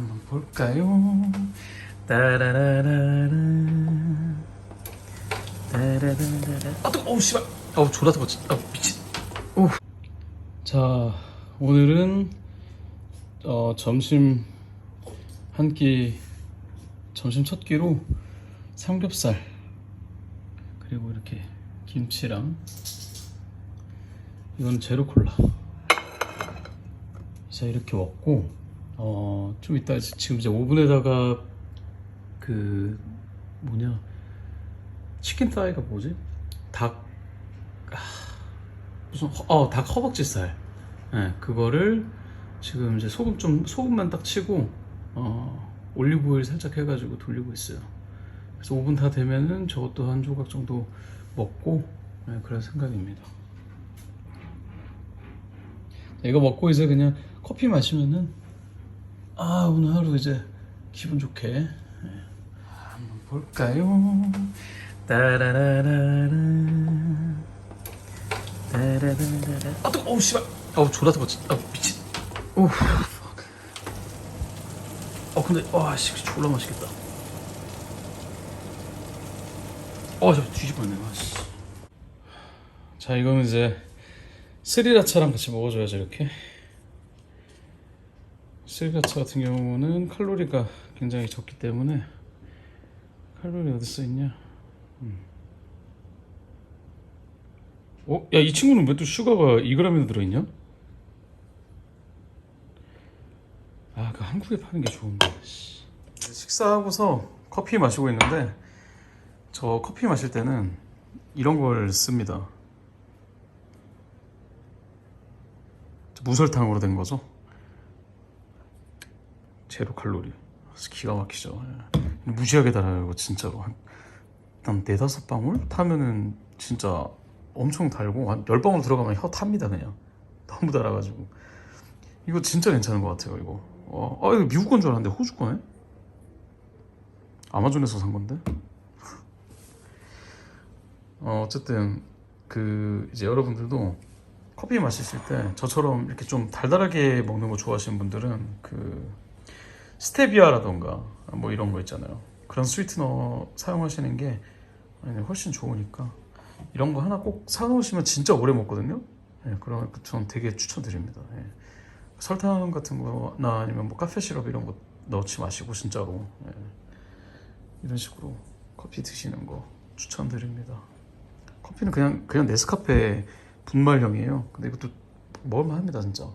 한번 볼까요? 따라라라라 따라라라라. 아 뜨거 어우 씨발. 어우 졸라 뜨거 아 미친. 오. 자 오늘은 어, 점심 한 끼 점심 첫 끼로 삼겹살 그리고 이렇게 김치랑 이건 제로 콜라. 자 이렇게 먹고 어 좀 이따 지금 이제 오븐에다가 그 뭐냐? 치킨 타이가 뭐지? 닭 아, 무슨 허- 어닭 허벅지살. 예 그거를 지금 이제 소금 좀 소금만 딱 치고 어 올리브 오일 살짝 해가지고 돌리고 있어요. 그래서 오븐 다 되면은 저것도 한 조각 정도 먹고 예, 그럴 생각입니다. 이거 먹고 이제 그냥 커피 마시면은 아 오늘 하루 이제 기분 좋게. 예. 한번 볼까요? 따라라라라. 따라라라라. 아 뜨거. 어우 씨발. 어우 뜨거 진짜 아 미친. 오우 어 근데 와씨 졸라 맛있겠다. 어저 뒤집어네 와씨. 자 이거는 이제 스리라차랑 같이 먹어줘야죠 이렇게 스리라차 같은 경우는 칼로리가 굉장히 적기 때문에 칼로리 어디 써 있냐 음. 어? 야 이 친구는 왜 또 슈가가 2g이나 들어있냐? 아, 그 한국에 파는 게 좋은데. 씨. 식사하고서 커피 마시고 있는데 저 커피 마실 때는 이런 걸 씁니다. 무설탕으로 된 거죠. 제로 칼로리. 기가 막히죠. 예. 무지하게 달아요, 이거 진짜로. 한, 한 네다섯 방울 타면은 진짜 엄청 달고 한 열 방울 들어가면 혀 탑니다 그냥. 너무 달아가지고. 이거 진짜 괜찮은 것 같아요, 이거. 어, 아, 이거 미국 건 줄 알았는데 호주 거네? 아마존에서 산 건데? 어, 어쨌든 그 이제 여러분들도 커피 마시실 때 저처럼 이렇게 좀 달달하게 먹는 거 좋아하시는 분들은 그 스테비아라던가 뭐 이런 거 있잖아요. 그런 스위트너 사용하시는 게 훨씬 좋으니까 이런 거 하나 꼭 사놓으시면 진짜 오래 먹거든요. 예, 그러면 전 되게 추천드립니다. 예. 설탕 같은 거나 아니면 뭐 카페 시럽 이런 거 넣지 마시고 진짜로 예. 이런 식으로 커피 드시는 거 추천드립니다. 커피는 그냥 그냥 네스카페 분말형이에요. 근데 이것도 먹을만 합니다 진짜.